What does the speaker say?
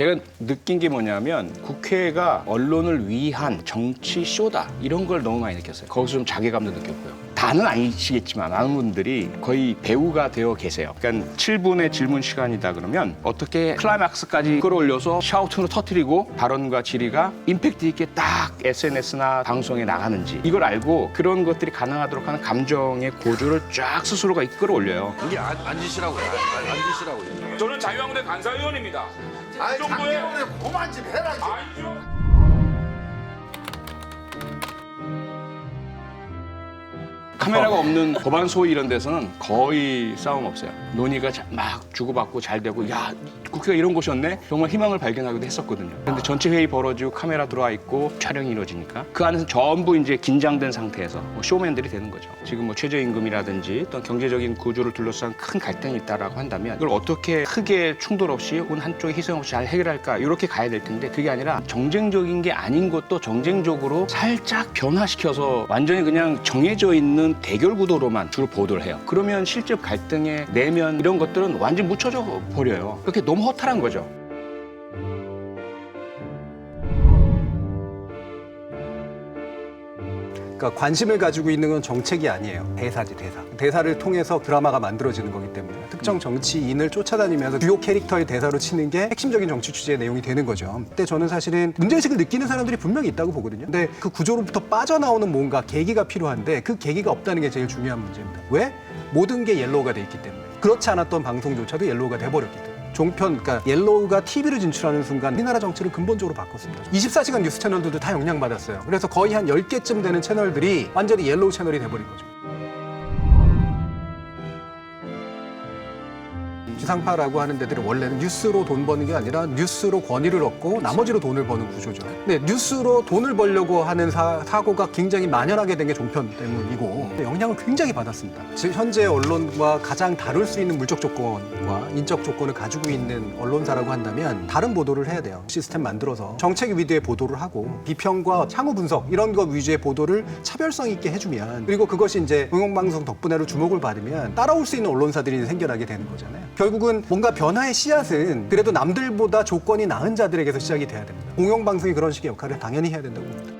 제가 느낀 게 뭐냐면 국회가 언론을 위한 정치 쇼다 이런 걸 너무 많이 느꼈어요. 거기서 좀 자괴감도 느꼈고요. 다는 아니시겠지만 많은 분들이 거의 배우가 되어 계세요. 그러니까 7분의 질문 시간이다 그러면 어떻게 클라이막스까지 끌어올려서 샤우팅으로 터트리고 발언과 질의가 임팩트 있게 딱 SNS나 방송에 나가는지 이걸 알고 그런 것들이 가능하도록 하는 감정의 고조를 쫙 스스로가 이끌어올려요. 이게 안, 앉으시라고요. 안- 앉으시라고요. 저는 자유한국당 간사위원입니다. 아니, 장기론에 그만 좀 해라. 좀. 아니죠. 카메라가 없는 법안 소위 이런 데서는 거의 싸움 없어요. 논의가 자- 막 주고받고 잘 되고 야 국회가 이런 곳이었네 정말 희망을 발견하기도 했었거든요. 그런데 전체 회의 벌어지고 카메라 들어와 있고 촬영이 이루어지니까 그 안에서 전부 이제 긴장된 상태에서 뭐 쇼맨들이 되는 거죠. 지금 뭐 최저임금이라든지 또 경제적인 구조를 둘러싼 큰 갈등이 있다라고 한다면 이걸 어떻게 크게 충돌 없이 혹은 한쪽에 희생 없이 잘 해결할까 이렇게 가야 될 텐데 그게 아니라 정쟁적인 게 아닌 것도 정쟁적으로 살짝 변화시켜서 완전히 그냥 정해져 있는 대결 구도로만 주로 보도를 해요. 그러면 실제 갈등의 내면 이런 것들은 완전 묻혀져 버려요. 그렇게 너무 허탈한 거죠. 그러니까 관심을 가지고 있는 건 정책이 아니에요. 대사지 대사. 대사를 통해서 드라마가 만들어지는 거기 때문에 특정 정치인을 쫓아다니면서 주요 캐릭터의 대사로 치는 게 핵심적인 정치 취재의 내용이 되는 거죠. 그때 저는 사실은 문제의식을 느끼는 사람들이 분명히 있다고 보거든요. 근데 그 구조로부터 빠져나오는 뭔가 계기가 필요한데 그 계기가 없다는 게 제일 중요한 문제입니다. 왜? 모든 게 옐로우가 돼 있기 때문에. 그렇지 않았던 방송조차도 옐로우가 돼버렸기 때문에. 종편, 그러니까 옐로우가 TV를 진출하는 순간 우리나라 정치를 근본적으로 바꿨습니다. 24시간 뉴스 채널들도 다 영향받았어요. 그래서 거의 한 10개쯤 되는 채널들이 완전히 옐로우 채널이 돼버린 거죠. 지상파라고 하는 데들이 원래는 뉴스로 돈 버는 게 아니라 뉴스로 권위를 얻고 나머지로 돈을 버는 구조죠. 근데 뉴스로 돈을 벌려고 하는 사, 사고가 굉장히 만연하게 된 게 종편 때문이고 영향을 굉장히 받았습니다. 지금 현재 언론과 가장 다룰 수 있는 물적 조건과 인적 조건을 가지고 있는 언론사라고 한다면 다른 보도를 해야 돼요. 시스템 만들어서 정책 위주의 보도를 하고 비평과 향후 분석 이런 것 위주의 보도를 차별성 있게 해주면 그리고 그것이 이제 응용방송 덕분에로 주목을 받으면 따라올 수 있는 언론사들이 생겨나게 되는 거잖아요. 결국은 뭔가 변화의 씨앗은 그래도 남들보다 조건이 나은 자들에게서 시작이 돼야 됩니다. 공영방송이 그런 식의 역할을 당연히 해야 된다고 봅니다.